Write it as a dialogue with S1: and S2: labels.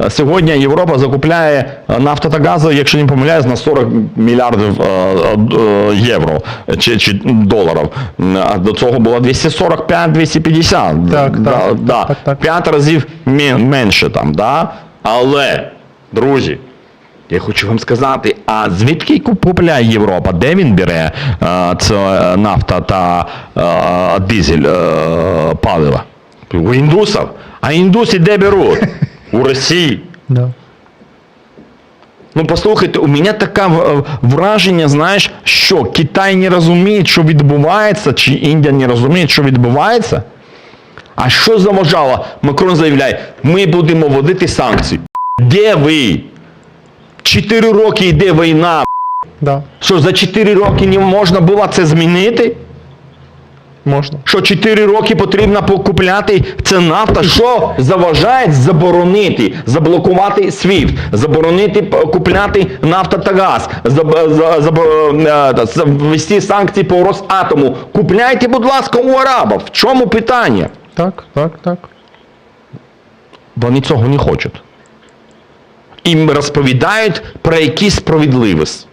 S1: Е, Сьогодні Європа закупляє е, нафту та газу, якщо не помиляюсь, на 40 мільярдів е, євро чи, чи доларів. А до цього було 245-250.
S2: Так,
S1: да,
S2: так,
S1: да.
S2: так, так.
S1: П'ять разів менше там. Да? Але, друзі, я хочу вам сказати, а звідки купує Європа? Де він бере це нафта та дизель палива? У індусів. А індуси де беруть? У Росії.
S2: Да.
S1: Ну послухайте, у мене таке враження, знаєш, що Китай не розуміє, що відбувається, чи Індія не розуміє, що відбувається. А що заважало? Макрон заявляє, ми будемо вводити санкції. Де ви? Чотири роки йде війна.
S2: Да.
S1: Що за 4 роки не можна було це змінити?
S2: Можна.
S1: Що 4 роки потрібно покупляти це нафта? Що заважає заборонити, заблокувати SWIFT, заборонити купляти нафта та газ, е, ввести санкції по Росатому. Купляйте, будь ласка, у арабів. В чому питання?
S2: Так, так, так.
S1: Вони цього не хочуть. Їм розповідають про якісь справедливість.